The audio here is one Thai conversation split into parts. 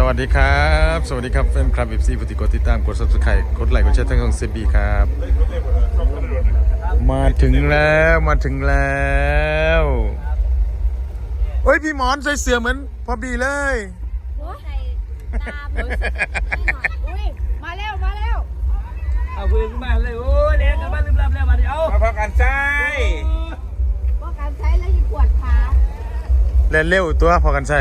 สวัสดีครับ สวัสดีครับแฟนคลับเอฟซีผู้ติดกดติดตามกด subscribe กดไลค์กดแชร์ทั้งของเซบีครับ มาถึงแล้วมาถึงแล้วเฮ้ยพี่หมอนใส่เสื้อเหมือนพอบีเลยใส่ตามเลยอุ้ยมาแล้วมาแล้วเอาปืนขึ้นมาเลยโอ้ยเด็กกันบ้านลืมรับแล้วมาดิเอามาพอกันใช่ว่าการใช้แล้วยิ่งปวดขาเล่นเร็วตัวพอกันใช่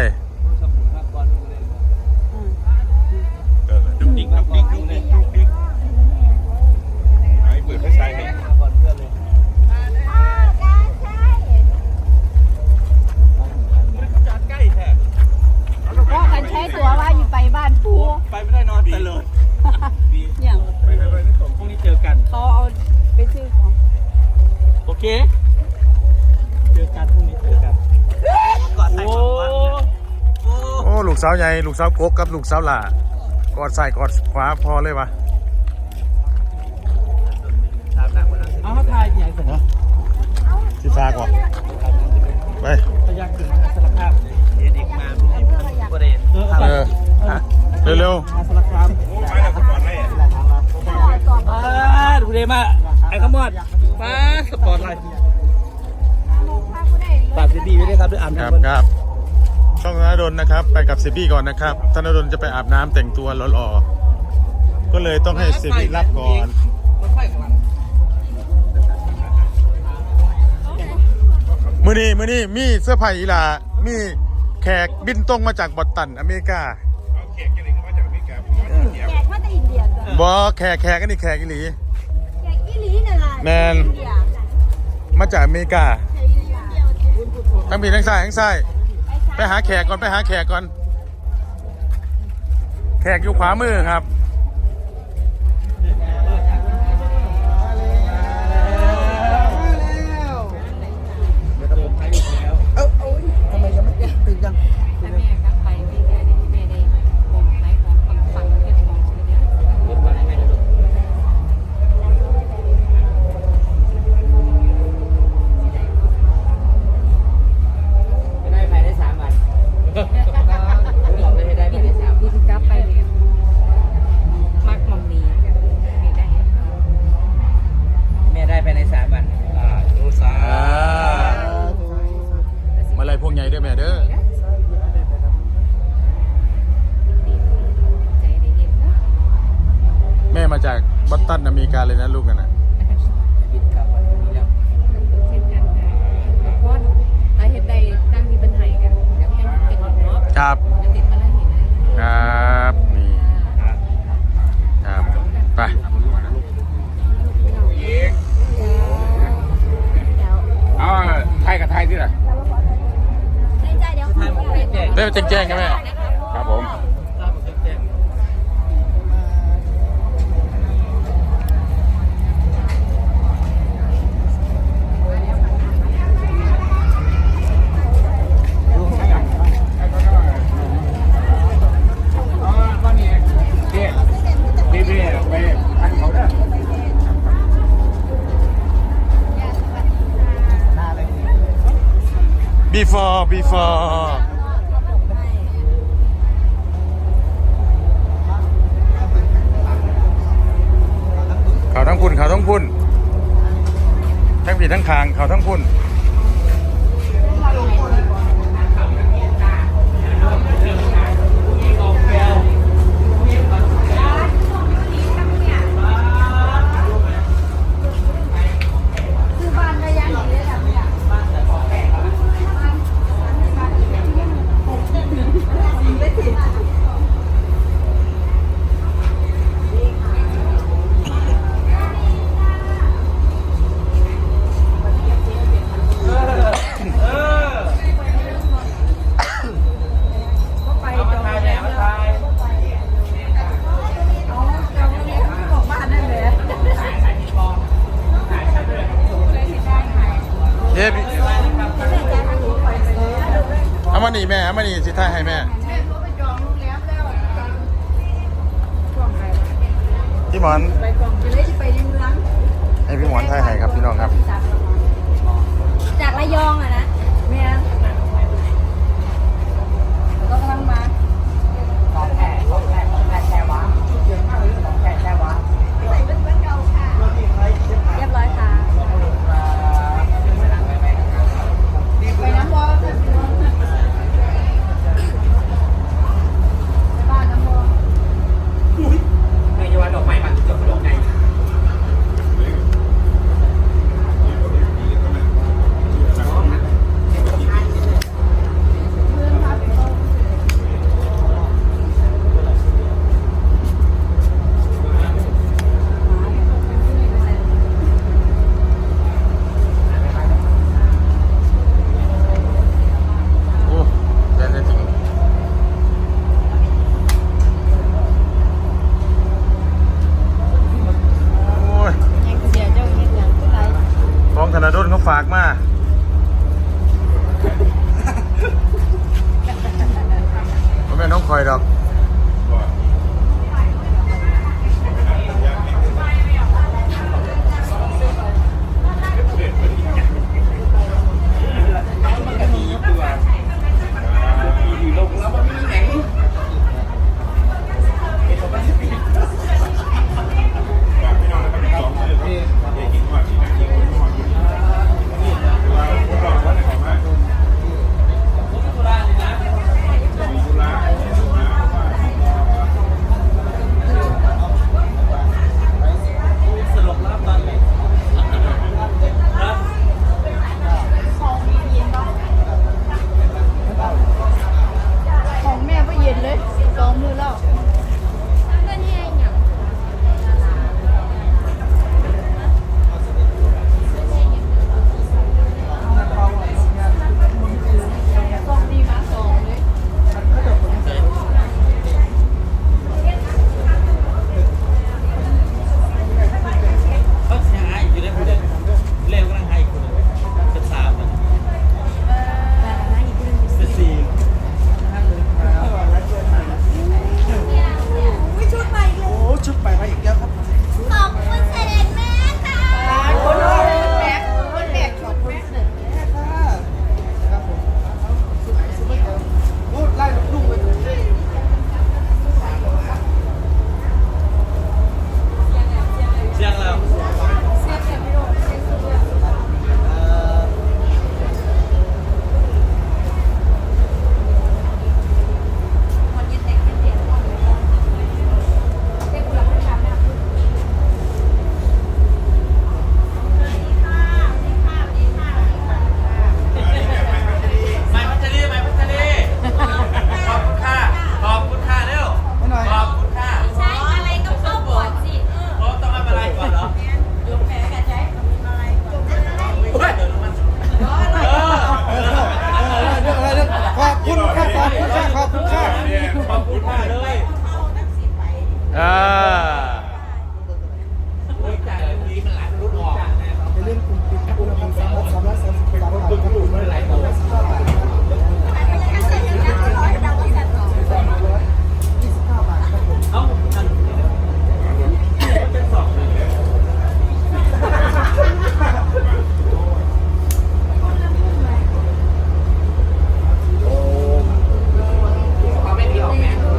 กสาวใหญ่ลูกสาวกกกับลูกสาวหล่ากอดใส่กอดขวาพอเลยวะเอาเขาทายใหญ่สุดนะสิฟากว่าไปพยักถึงมหาสารคามเด็กมาประเด็นเออเออเร็วมหาสารคามโอ้ไปแล้วก่อนเลยอ่าดูเดมาไอ้ขมอดป้าสปอร์ตไลท์ฝากดีๆไว้ด้วยครับด้วยอ่านๆครับน้ำมันครับ ช่องธนดลนะครับ ไปกับเซบี้ก่อนนะครับธนดลจะไปอาบน้ำแต่งตัวหล่อๆก็เลยต้องให้เซบี้รับก่อนมันไฟกับมันมือนี้มือนี้มีเสื้อผ้าอีหลามีแขกบินตรงมาจากบอสตันอเมริกาเอาเค้กกันเลยมาจากอเมริกาผมว่าเดียวแขกมาจากอินเดียจ้ะบอแขกแขกกันนี่แขกอีหลีแขกอีหลีน่ะล่ะแมนอินเดียมาจากอเมริกาแขกอินเดียทั้งผีทั้งซ้ายทั้งซ้าย ไปหาแขกก่อนไปหาแขกก่อน แขกอยู่ขวามือครับ ริกาเลยนะลูกนั่นนะบินกลับวันนี้แล้วเช่นกันนะเพราะถ้าเห็นใดตั้งมีปัญหากันแล้วยังเป็นเนาะครับยังติดมาแล้วเห็นนะครับนี่ครับไปเอาไทยกับไทยที่ไหนในใจเดี๋ยวเขาไปเด้อแจ้งๆกันแม่ before before เขาทั้งคุณเขาทั้งคุณทั้งผีทั้งคางเขาทั้งคุณ เอามานี่แม่เอามานี่สิท่ายให้แม่พี่หมอนไปกองไปเลยไปในเมืองให้พี่หมอนท่ายให้ครับพี่น้องครับ จากระยองอะ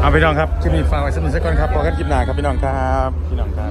เอาพี่น้องครับคลิปนี้ฝากไว้สักหนึ่งสักก่อนครับพอกันคลิปหนาครับพี่น้องครับพี่น้องครับ